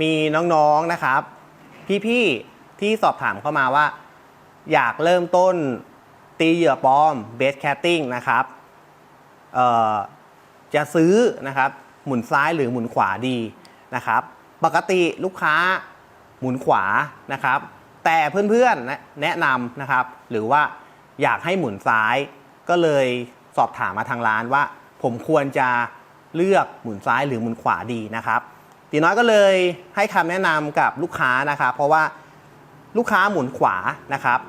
มีน้องๆนะครับ พี่ๆที่สอบถามเข้ามาว่า อยากเริ่มต้นตีเหยื่อปลอมเบสแคตติ้งนะครับจะซื้อนะครับหมุนซ้ายหรือหมุนขวาดีนะครับ ปกติลูกค้าหมุนขวานะครับ แต่เพื่อนๆแนะนำนะครับ หรือว่าอยากให้หมุนซ้ายก็เลยสอบถามมาทางร้านว่า ผมควรจะเลือกหมุนซ้ายหรือหมุนขวาดีนะครับ ตีน้อยก็เลยให้คำแนะนำกับลูกค้านะครับเพราะว่าลูกค้าหมุนขวานะครับ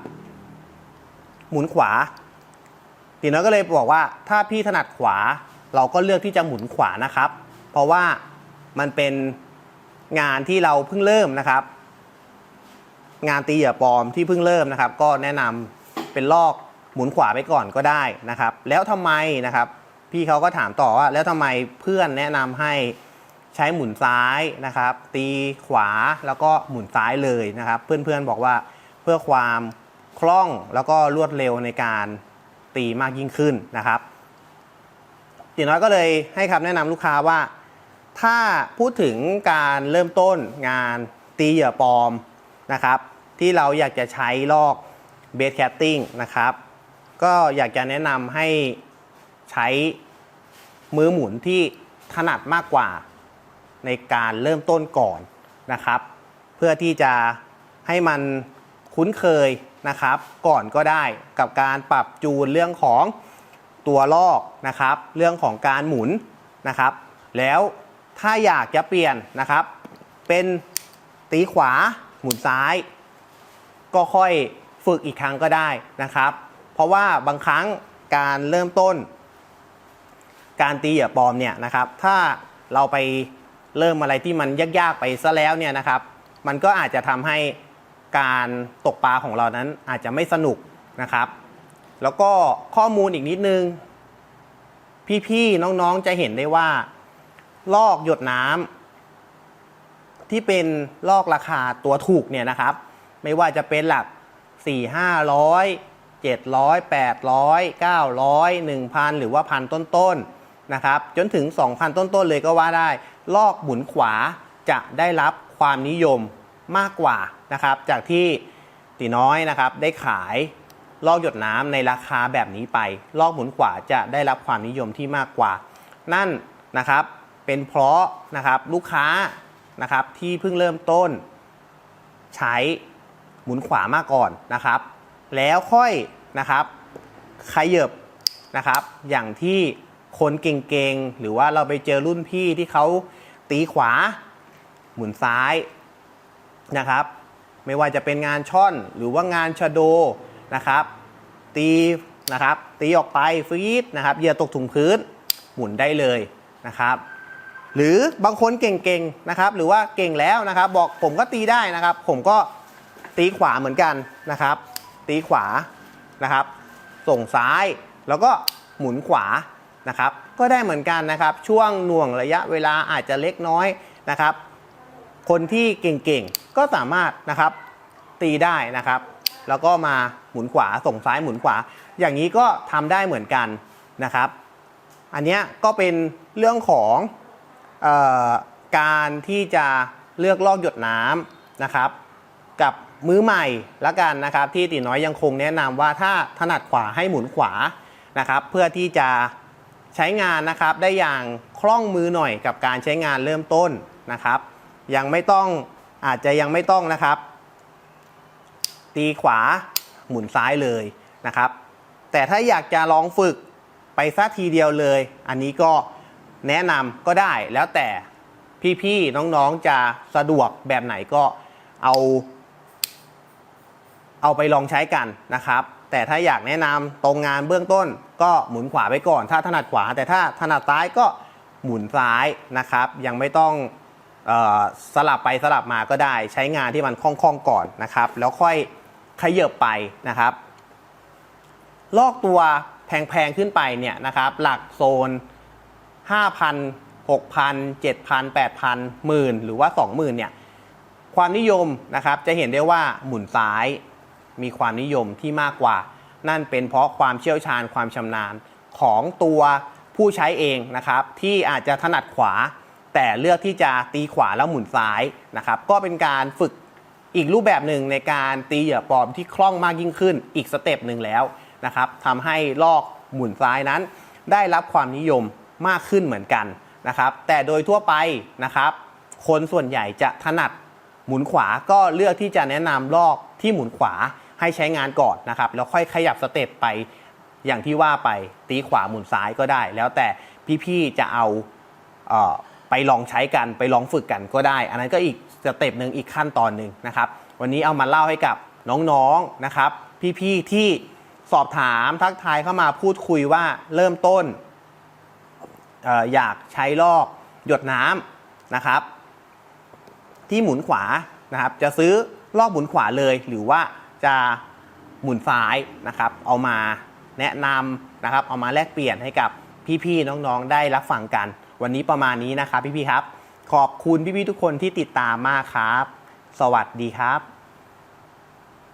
หมุนขวาตีน้อยก็เลยบอกว่าถ้าพี่ถนัดขวา เราก็เลือกที่จะหมุนขวานะครับ เพราะว่ามันเป็นงานที่เราเพิ่งเริ่มนะครับ งานตีเหยื่อปลอมที่เพิ่งเริ่มนะครับ ก็แนะนำเป็นลอกหมุนขวาไปก่อนก็ได้นะครับ แล้วทำไมนะครับ พี่เขาก็ถามต่อว่าแล้วทำไมเพื่อนแนะนำให้ ใช้หมุนซ้ายนะครับ ตีขวาแล้วก็หมุนซ้ายเลยนะครับ เพื่อนๆบอกว่าเพื่อความคล่องแล้วก็รวดเร็วในการตีมากยิ่งขึ้นนะครับตีน้อยก็เลยให้คำแนะนำลูกค้าว่า ถ้าพูดถึงการเริ่มต้นงานตีเหยื่อปลอมนะครับ ที่เราอยากจะใช้ลอกเบสแคตติ้งนะครับ ก็อยากจะแนะนำให้ใช้มือหมุนที่ถนัดมากกว่า ในการเริ่มต้นก่อนนะครับ เพื่อที่จะให้มันคุ้นเคยนะครับ ก่อนก็ได้กับการปรับจูนเรื่องของตัวลอกนะครับ เรื่องของการหมุนนะครับ แล้วถ้าอยากจะเปลี่ยนนะครับ เป็นตีขวาหมุนซ้าย ก็ค่อยฝึกอีกครั้งก็ได้นะครับ เพราะว่าบางครั้งการเริ่มต้น การตีเหยื่อปลอมเนี่ยนะครับ ถ้าเราไป เริ่มอะไรที่มันยากๆไปซะแล้วเนี่ยนะครับ มันก็อาจจะทำให้การตกปลาของเรานั้นอาจจะไม่สนุกนะครับ แล้วก็ข้อมูลอีกนิดนึง พี่ๆน้องๆจะเห็นได้ว่า ลอกหยดน้ำที่เป็นลอกราคาตัวถูกเนี่ยนะครับ ไม่ว่าจะเป็นหลัก 4 500 700 800 900 1,000 หรือว่าพันต้นๆนะครับ จนถึง 2,000 ต้นๆเลยก็ว่าได้ ลอกหมุนขวาจะได้รับความนิยมมากกว่านะครับ จากที่ตีน้อยนะครับได้ขายลอกหยดน้ำในราคาแบบนี้ไป ลอกหมุนขวาจะได้รับความนิยมที่มากกว่า นั่นนะครับเป็นเพราะนะครับลูกค้านะครับที่เพิ่งเริ่มต้น ใช้หมุนขวามาก่อนนะครับ แล้วค่อยนะครับขยับนะครับ อย่างที่ คนเก่งๆ หรือว่าเราไปเจอรุ่นพี่ที่เขาตีขวา หมุนซ้ายนะครับ ไม่ว่าจะเป็นงานช่อนหรือว่างานชะโดนะครับ ตีนะครับ ตีออกไปฟีดนะครับเหยื่อตกถุงพื้นหมุนได้เลยนะครับ หรือบางคนเก่งๆนะครับ หรือว่าเก่งแล้วนะครับ บอกผมก็ตีได้นะครับ ผมก็ตีขวาเหมือนกันนะครับ ตีขวานะครับ ส่งซ้ายแล้วก็หมุนขวา นะครับก็ได้เหมือนกันนะครับช่วงหน่วงระยะเวลาอาจจะเล็กน้อยนะครับ คนที่เก่งๆก็สามารถนะครับตีได้นะครับ แล้วก็มาหมุนขวาส่งซ้ายหมุนขวา อย่างนี้ก็ทำได้เหมือนกันนะครับ อันนี้ก็เป็นเรื่องของออการที่จะเลือกลอกหยดน้ำนะครับ กับมือใหม่ละกันนะครับ ที่ตีน้อยยังคงแนะนำว่าถ้าถนัดขวาให้หมุนขวานะครับ เพื่อที่จะ ใช้งานนะครับได้อย่างคล่องมือหน่อยกับการใช้งานเริ่มต้นนะครับ ยังไม่ต้องอาจจะยังไม่ต้องนะครับ ตีขวาหมุนซ้ายเลยนะครับ แต่ถ้าอยากจะลองฝึกไปสักทีเดียวเลย อันนี้ก็แนะนำก็ได้แล้วแต่พี่ๆน้องๆจะสะดวกแบบไหนก็เอา เอาไปลองใช้กันนะครับ แต่ถ้าอยากแนะนำตรงงานเบื้องต้น ก็หมุนขวาไปก่อน ถ้าถนัดขวา แต่ถ้าถนัดซ้ายก็หมุนซ้ายนะครับ ยังไม่ต้องออสลับไปสลับมาก็ได้ ใช้งานที่มันคล่องๆก่อนนะครับ แล้วค่อยขยับไปนะครับ ลอกตัวแพงๆขึ้นไปเนี่ยนะครับ หลักโซน 5,000 6,000 7,000 8,000หมื่นหรือว่า 20,000เนี่ยความนิยมนะครับจะเห็นได้ว่าหมุนซ้าย มีความนิยมที่มากกว่า นั่นเป็นเพราะความเชี่ยวชาญความชำนาญของตัวผู้ใช้เองนะครับที่อาจจะถนัดขวา แต่เลือกที่จะตีขวาแล้วหมุนซ้ายนะครับก็เป็นการฝึกอีกรูปแบบหนึ่งในการตีเหยื่อปลอมที่คล่องมากยิ่งขึ้นอีกสเต็ปหนึ่งแล้วนะครับทำให้ลอกหมุนซ้ายนั้น ได้รับความนิยมมากขึ้นเหมือนกันนะครับแต่โดยทั่วไปนะครับ คนส่วนใหญ่จะถนัด หมุนขวาก็เลือกที่จะแนะนำลอกที่หมุนขวาให้ใช้งานก่อนนะครับแล้วค่อยขยับสเต็ปไปอย่างที่ว่าไปตีขวาหมุนซ้ายก็ได้ แล้วแต่พี่ๆจะเอาเอไปลองใช้กันไปลองฝึกกันก็ได้ อันนั้นก็อีกสเต็ปหนึ่งอีกขั้นตอนหนึ่งนะครับ วันนี้เอามาเล่าให้กับน้องๆนะครับ พี่ๆที่สอบถามทักทายเข้ามาพูดคุยว่าเริ่มต้นออยากใช้ลอกหยดน้ำนะครับ ที่หมุนขวานะครับจะซื้อลอกหมุนขวาเลย หรือว่าจะหมุนซ้ายนะครับเอามาแนะนำนะครับเอามาแลกเปลี่ยนให้กับพี่ๆน้องๆ ได้รับฟังกัน วันนี้ประมาณนี้นะครับพี่ๆครับ ขอบคุณพี่ๆทุกคนที่ติดตามมากครับ สวัสดีครับ